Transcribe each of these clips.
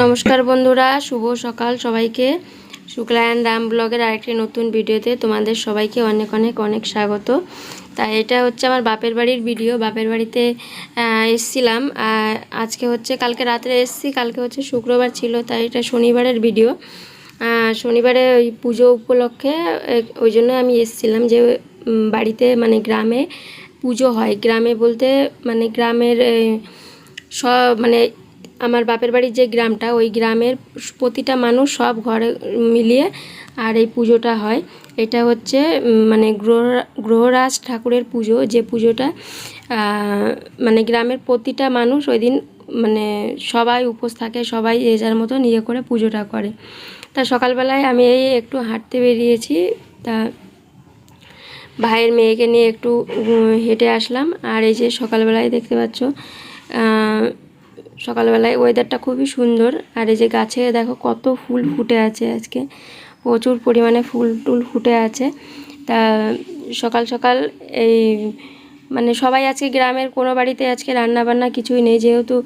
নমস্কার বন্ধুরা, শুভ সকাল সবাইকে। শুক্লায়ন রাম ব্লগের আরেকটি নতুন ভিডিওতে তোমাদের সবাইকে অনেক অনেক অনেক স্বাগত। তা এটা হচ্ছে আমার বাপের বাড়ির ভিডিও বাপের বাড়িতে এসছিলাম। আজকে হচ্ছে, কালকে রাত্রে এসছি। কালকে হচ্ছে শুক্রবার ছিল, তাই এটা শনিবারের ভিডিও শনিবারে ওই পুজো উপলক্ষে ওই জন্য আমি এসছিলাম যে বাড়িতে মানে গ্রামে পুজো হয়। গ্রামে বলতে মানে গ্রামের সব মানে আমার বাপের বাড়ির যে গ্রামটা, ওই গ্রামের প্রতিটা মানুষ সব ঘরে মিলিয়ে আর এই পুজোটা হয়। এটা হচ্ছে মানে গ্রহ, গ্রহরাজ ঠাকুরের পুজো। যে পুজোটা মানে গ্রামের প্রতিটা মানুষ ওই দিন মানে সবাই উপোস থাকে, সবাই যে যার মতো নিয়ে করে পুজোটা করে। তা সকালবেলায় আমি এই একটু হাঁটতে বেরিয়েছি। তা ভাইয়ের মেয়েকে নিয়ে একটু হেঁটে আসলাম। আর এই যে সকালবেলায় দেখতে পাচ্ছ সকালবেলায় ওয়েদারটা খুবই সুন্দর। আর এই যে গাছে দেখো কত ফুল ফুটে আছে আজকে। প্রচুর পরিমাণে ফুল টুল ফুটে আছে। তা সকাল সকাল এই মানে সবাই আজকে গ্রামের কোনো বাড়িতে আজকে রান্না বান্না কিছুই নেই। যেহেতু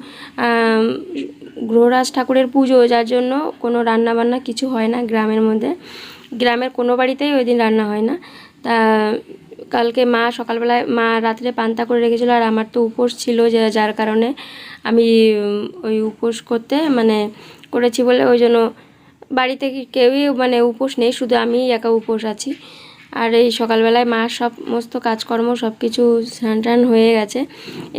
গ্রহরাজ ঠাকুরের পুজো, যার জন্য কোনো রান্না বান্না কিছু হয় না গ্রামের মধ্যে। গ্রামের কোনো বাড়িতেই ওই দিন রান্না হয় না। তা কালকে মা সকালবেলায় মা রাত্রে পান্তা করে রেখেছিলো আর আমার তো উপোস ছিল যে যার কারণে আমি ওই উপোস করতে মানে করেছি বলে ওই জন্য বাড়িতে কেউই মানে উপোস নেই, শুধু আমি একা উপোস আছি। আর এই সকালবেলায় মা সমস্ত কাজকর্ম সব কিছু স্নান হয়ে গেছে।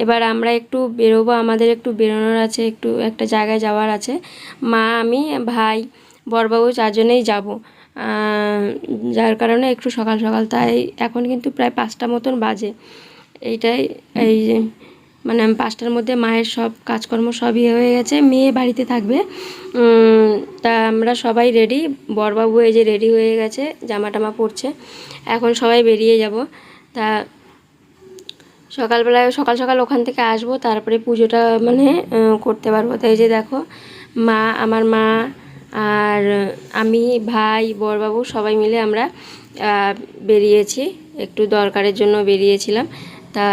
এবার আমরা একটু বেরোবো, আমাদের একটু বেরোনোর আছে, একটু একটা জায়গায় যাওয়ার আছে। মা, আমি, ভাই, বরবাবু চারজনেই যাব। যার কারণে একটু সকাল সকাল, তাই এখন কিন্তু প্রায় পাঁচটা মতন বাজে। এইটাই, এই যে মানে পাঁচটার মধ্যে মায়ের সব কাজকর্ম সব ইয়ে হয়ে গেছে, মেয়ে বাড়িতে থাকবে। তা আমরা সবাই রেডি বরবাবু এই যে রেডি হয়ে গেছে জামা টামা পরছে। এখন সবাই বেরিয়ে যাব। তা সকালবেলায়, সকাল সকাল ওখান থেকে আসব, তারপরে পুজোটা মানে করতে পারব। তাই যে দেখো, মা, আমার মা আর আমি, ভাই, বরবাবু সবাই মিলে আমরা বেরিয়েছি। একটু দরকারের জন্য বেরিয়েছিলাম। তা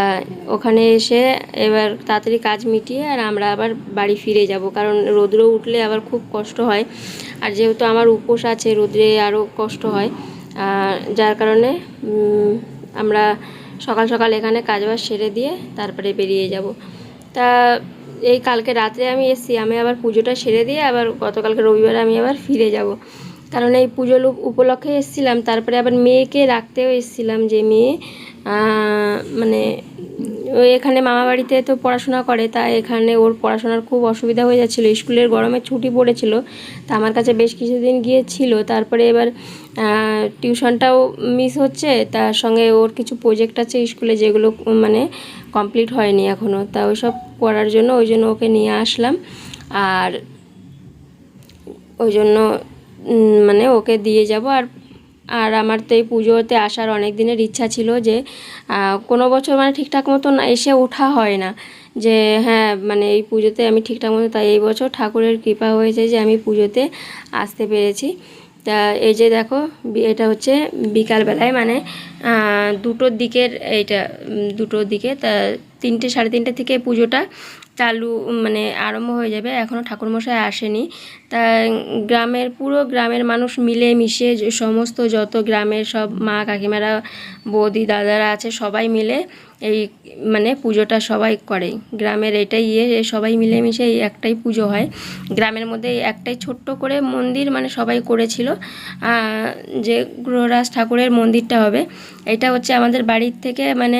ওখানে এসে এবার তাড়াতাড়ি কাজ মিটিয়ে আর আমরা আবার বাড়ি ফিরে যাব। কারণ রৌদ্র উঠলে আবার খুব কষ্ট হয়। আর যেহেতু আমার উপোস আছে, রোদ্রে আরও কষ্ট হয়। যার কারণে আমরা সকাল সকাল এখানে কাজবাজ সেরে দিয়ে তারপরে বেরিয়ে যাব। তা এই কালকে রাতে আমি এসছি, আমি আবার পুজোটা সেরে দিয়ে আবার গতকালকে রবিবারে আমি আবার ফিরে যাব। কারণ এই পুজো উপলক্ষে এসেছিলাম, তারপরে আবার মেয়েকে রাখতেও এসেছিলাম যে মেয়ে মানে এখানে মামা বাড়িতে তো পড়াশোনা করে, তা এখানে ওর পড়াশোনার খুব অসুবিধা হয়ে যাচ্ছিল। স্কুলের গরমে ছুটি পড়েছিল, তা আমার কাছে বেশ কিছুদিন গিয়েছিল। তারপরে এবার টিউশনটাও মিস হচ্ছে, তার সঙ্গে ওর কিছু প্রজেক্ট আছে স্কুলে যেগুলো মানে কমপ্লিট হয়নি এখনও তা ওইসব করার জন্য ওই জন্য ওকে নিয়ে আসলাম। আর ওই জন্য মানে ওকে দিয়ে যাব। আর আর আমার তো এই পুজোতে আসার অনেক দিনের ইচ্ছা ছিল যে কোনো বছর মানে ঠিকঠাক মতন এসে ওঠা হয় না। যে হ্যাঁ মানে এই পুজোতে আমি ঠিকঠাক মতো তাই এই বছর ঠাকুরের কৃপা হয়েছে যে আমি পুজোতে আসতে পেরেছি। তা এই যে দেখো এটা হচ্ছে বিকালবেলায় মানে দুটোর দিকের এইটা দুটোর দিকে, তা তিনটে, সাড়ে তিনটে থেকে পুজোটা চালু মানে আরম্ভ হয়ে যাবে। এখনও ঠাকুরমশাই আসেনি। তা গ্রামের, পুরো গ্রামের মানুষ মিলে মিশে সমস্ত যত গ্রামের সব মা কাকিমারা, বৌদি, দাদারা আছে, সবাই মিলে এই মানে পুজোটা সবাই করে গ্রামের এটাই ইয়ে সবাই মিলেমিশে এই একটাই পুজো হয়। গ্রামের মধ্যে একটাই ছোট্ট করে মন্দির মানে সবাই করেছিল। যে গ্রহরাজ ঠাকুরের মন্দিরটা হবে। এটা হচ্ছে আমাদের বাড়ির থেকে মানে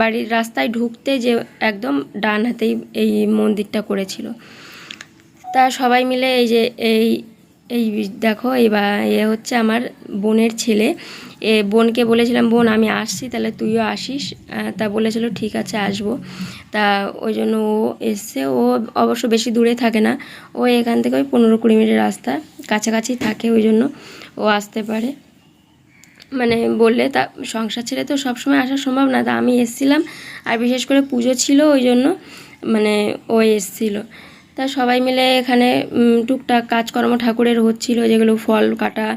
বাড়ির রাস্তায় ঢুকতে যে একদম ডান হাতেই এই মন্দিরটা করেছিল। তা সবাই মিলে এই যে এই এই দেখো এবার এ হচ্ছে আমার বোনের ছেলে। এ বোনকে বলেছিলাম, বোন, আমি আসছি, তাহলে তুইও আসিস। তা বলেছিল, ঠিক আছে, আসব। তা ওই জন্য ও এসছে। ও অবশ্য বেশি দূরে থাকে না। ও এখান থেকে ওই পনেরো কুড়ি মিনিটের রাস্তা, কাছাকাছি থাকে ওই জন্য ও আসতে পারে। মানে বললে, তা সংসার ছেড়ে তো সবসময় আসা সম্ভব না। তা আমি এসেছিলাম, আর বিশেষ করে পুজো ছিল ওই জন্য মানে ও এসছিল। তা সবাই মিলে এখানে টুকটাক কাজকর্ম ঠাকুরের হচ্ছিল যেগুলো ফল কাটা,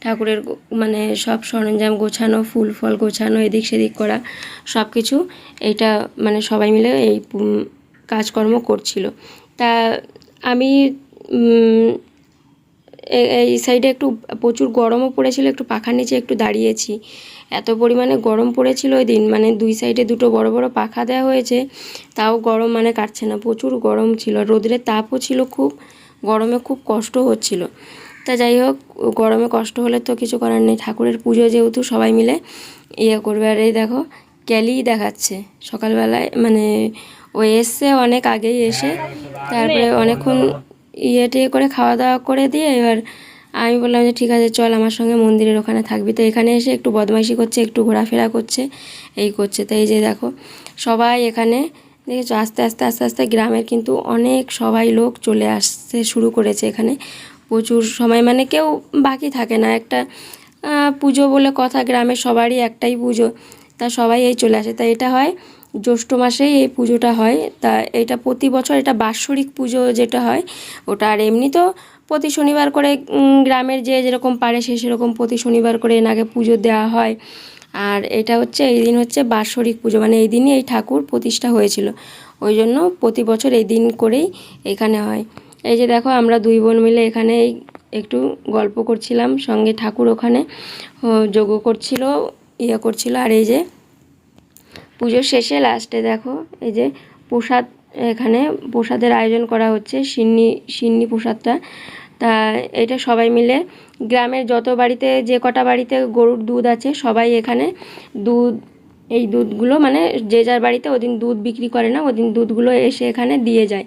ঠাকুরের মানে সব সরঞ্জাম গোছানো, ফুল ফল গোছানো, এদিক সেদিক করা সব কিছু এটা মানে সবাই মিলে এই কাজকর্ম করছিল। তা আমি এই সাইডে একটু প্রচুর গরমও পড়েছিল, একটু পাখার নিচে একটু দাঁড়িয়েছি। এত পরিমাণে গরম পড়েছিল ওই দিন মানে দুই সাইডে দুটো বড় বড় পাখা দেওয়া হয়েছে, তাও গরম মানে কাটছে না, প্রচুর গরম ছিল রোদ্রের তাপও ছিল খুব, গরমে খুব কষ্ট হচ্ছিল। তা যাই হোক, গরমে কষ্ট হলে তো কিছু করার নেই, ঠাকুরের পুজো যেহেতু সবাই মিলে ইয়ে করবে, আর এই দেখো, ক্যালি দেখাচ্ছে। সকালবেলায় মানে ও এসছে অনেক আগেই এসে, তারপরে অনেকক্ষণ ইয়ে টিয়ে করে খাওয়া দাওয়া করে দিয়ে এবার আমি বললাম যে ঠিক আছে, চল আমার সঙ্গে মন্দিরের ওখানে থাকবি। তো এখানে এসে একটু বদমাইশি করছে, একটু ঘোরাফেরা করছে, এই করছে। তো এই যে দেখো, সবাই এখানে দেখেছ, আস্তে আস্তে আস্তে আস্তে গ্রামের কিন্তু অনেক সবাই লোক চলে আসতে শুরু করেছে এখানে। প্রচুর সময় মানে কেউ বাকি থাকে না। একটা পুজো বলে কথা, গ্রামের সবারই একটাই পুজো। তা সবাই এই চলে আসে। তা এটা হয় জ্যৈষ্ঠ মাসেই এই পুজোটা হয়। তা এটা প্রতি বছর এটা বাৎসরিক পুজো যেটা হয়, ওটা আর এমনি তো প্রতি শনিবার করে গ্রামের যে যেরকম পারে সে সেরকম প্রতি শনিবার করে এনাকে পুজো দেওয়া হয়। আর এটা হচ্ছে, এই দিন হচ্ছে বাৎসরিক পুজো। মানে এই দিনই এই ঠাকুর প্রতিষ্ঠা হয়েছিল। ওই জন্য প্রতি বছর এই দিন করেই এখানে হয়। এই যে দেখো, আমরা দুই বোন মিলে এখানে একটু গল্প করছিলাম। সঙ্গে ঠাকুর ওখানে যোগ করছিল ইয়ে করছিল। আর এই যে পুজোর শেষে লাস্টে দেখো, এই যে প্রসাদ, এখানে প্রসাদের আয়োজন করা হচ্ছে, সিন্নি সিন্নি প্রসাদটা। তা এটা সবাই মিলে গ্রামের যত বাড়িতে, যে কটা বাড়িতে গরুর দুধ আছে, সবাই এখানে দুধ, এই দুধগুলো মানে যে যার বাড়িতে ওদিন দুধ বিক্রি করে না, ওদিন দুধগুলো এসে এখানে দিয়ে যায়।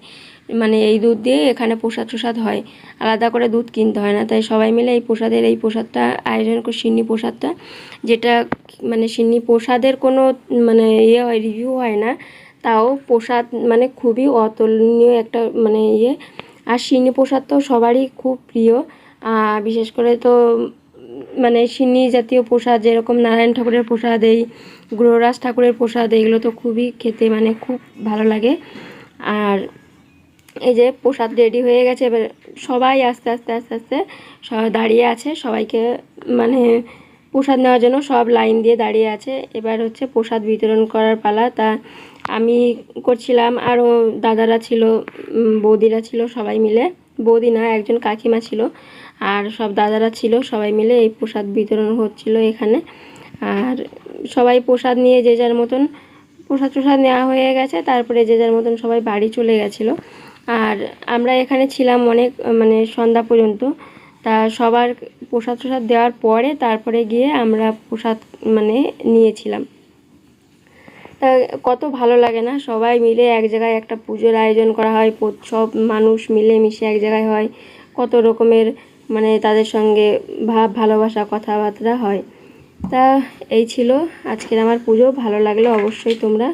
মানে এই দুধ দিয়ে এখানে প্রসাদ প্রসাদ হয়। আলাদা করে দুধ কিনতে হয় না। তাই সবাই মিলে এই প্রসাদের, এই প্রসাদটা, আয়োজন করে সিন্নি প্রসাদটা, যেটা মানে সিন্নি প্রসাদের কোনো মানে ইয়ে হয় রিভিউ হয় না, তাও প্রসাদ মানে খুবই অতুলনীয় একটা মানে ইয়ে। আর সিন্নি প্রসাদ তো সবারই খুব প্রিয়। বিশেষ করে তো মানে সিন্নি জাতীয় প্রসাদ, যেরকম নারায়ণ ঠাকুরের প্রসাদ, এই গ্রহরাজ ঠাকুরের প্রসাদ, এগুলো তো খুবই খেতে মানে খুব ভালো লাগে। আর এই যে প্রসাদ রেডি হয়ে গেছে, এবার সবাই আস্তে আস্তে আস্তে আস্তে সবাই দাঁড়িয়ে আছে, সবাইকে মানে প্রসাদ নেওয়ার জন্য সব লাইন দিয়ে দাঁড়িয়ে আছে। এবার হচ্ছে প্রসাদ বিতরণ করার পালা। তা আমি করছিলাম আরও দাদারা ছিল বৌদিরা ছিল সবাই মিলে। বৌদি না, একজন কাকিমা ছিল। আর সব দাদারা ছিল সবাই মিলে এই প্রসাদ বিতরণ হচ্ছিল এখানে। আর সবাই প্রসাদ নিয়ে যে যার মতন প্রসাদ প্রসাদ নেওয়া হয়ে গেছে, তারপরে যে যার মতন সবাই বাড়ি চলে গেছিল। আর আমরা এখানে ছিলাম অনেক মানে সন্ধ্যা পর্যন্ত। তা সবার প্রসাদ প্রসাদ দেওয়ার পরে তারপরে গিয়ে আমরা প্রসাদ মানে নিয়েছিলাম। তা কত ভালো লাগে না? সবাই মিলে এক জায়গায় একটা পুজোর আয়োজন করা হয়। সব মানুষ মিলে মিশে এক জায়গায় হয়। কত রকমের মানে তাদের সঙ্গে ভাব, ভালোবাসা, কথাবার্তা হয়। তা এই ছিল আজকের আমার পুজো। ভালো লাগলে অবশ্যই তোমরা